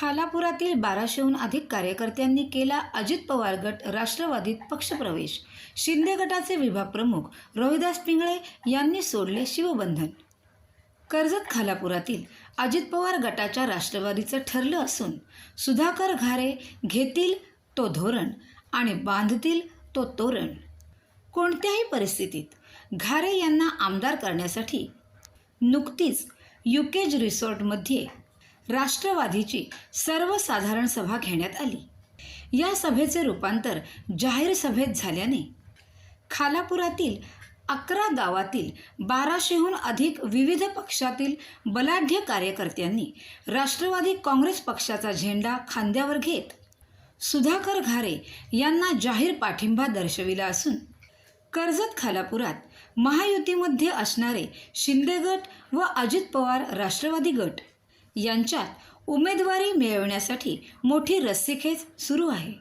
खालापुरातील बाराशेहून अधिक कार्यकर्त्यांनी केला अजित पवार गट राष्ट्रवादीत पक्षप्रवेश. शिंदे गटाचे विभाग प्रमुख रोहिदास पिंगळे यांनी सोडले शिवबंधन. कर्जत खालापुरातील अजित पवार गटाच्या राष्ट्रवादीचं ठरलं असून सुधाकर घारे घेतील तो धोरण आणि बांधतील तो तोरण. कोणत्याही परिस्थितीत घारे यांना आमदार करण्यासाठी नुकतीच युकेज रिसॉर्टमध्ये राष्ट्रवादीची सर्वसाधारण सभा घेण्यात आली. या सभेचे रूपांतर जाहीर सभेत झाल्याने खालापुरातील अकरा गावातील बाराशेहून अधिक विविध पक्षातील बलाढ्य कार्यकर्त्यांनी राष्ट्रवादी काँग्रेस पक्षाचा झेंडा खांद्यावर घेत सुधाकर घारे यांना जाहीर पाठिंबा दर्शविला असून कर्जत खालापुरात महायुतीमध्ये असणारे शिंदे गट व अजित पवार राष्ट्रवादी गट यांच्यात उमेदवारी मिळवण्यासाठी मोठी रस्सीखेच सुरू आहे.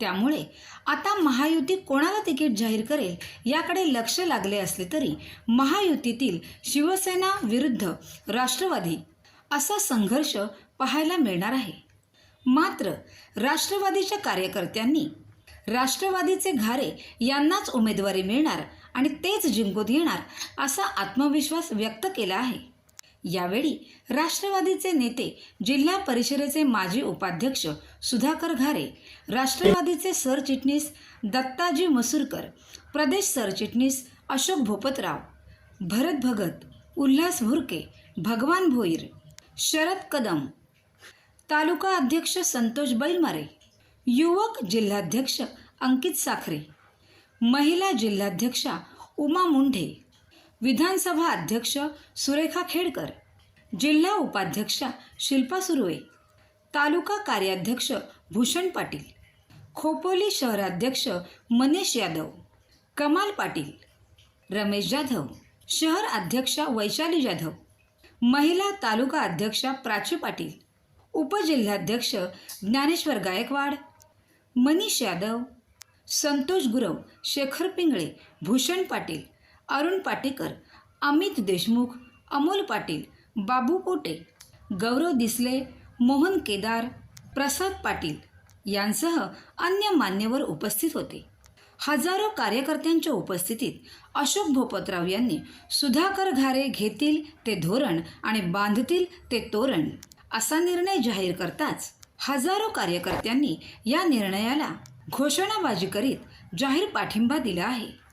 त्यामुळे आता महायुती कोणाला तिकीट जाहीर करेल याकडे लक्ष लागले असले तरी महायुतीतील शिवसेना विरुद्ध राष्ट्रवादी असा संघर्ष पाहायला मिळणार आहे. मात्र राष्ट्रवादीच्या कार्यकर्त्यांनी राष्ट्रवादीचे घारे यांनाच उमेदवारी मिळणार आणि तेच जिंकून येणार असा आत्मविश्वास व्यक्त केला आहे. यावेळी राष्ट्रवादीचे नेते जिल्हा परिषदेचे माजी उपाध्यक्ष सुधाकर घारे राष्ट्रवादीचे सरचिटणीस दत्ताजी मसूरकर प्रदेश सरचिटणीस अशोक भोपतराव भरत भगत उल्हास भुरके भगवान भोईर शरद कदम तालुका अध्यक्ष संतोष बैलमारे युवक जिल्हाध्यक्ष अंकित साखरे महिला जिल्हाध्यक्षा उमा मुंढे विधानसभा अध्यक्ष सुरेखा खेडकर जिल्हा उपाध्यक्षा शिल्पा सुर्वे तालुका कार्याध्यक्ष भूषण पाटील खोपोली शहराध्यक्ष मनीष यादव कमाल पाटील रमेश जाधव शहर अध्यक्षा वैशाली जाधव महिला तालुका अध्यक्षा प्राची पाटील उपजिल्हाध्यक्ष ज्ञानेश्वर गायकवाड मनीष यादव संतोष गुरव शेखर पिंगळे भूषण पाटील अरुण पाटेकर अमित देशमुख अमोल पाटील बाबू पोटे गौरव दिसले मोहन केदार प्रसाद पाटील यांसह अन्य मान्यवर उपस्थित होते. हजारो कार्यकर्त्यांच्या उपस्थितीत अशोक भोपतराव यांनी सुधाकर घारे घेतील ते धोरण आणि बांधतील ते तोरण असा निर्णय जाहीर करताच हजारो कार्यकर्त्यांनी या निर्णयाला घोषणाबाजी करीत जाहीर पाठिंबा दिला आहे.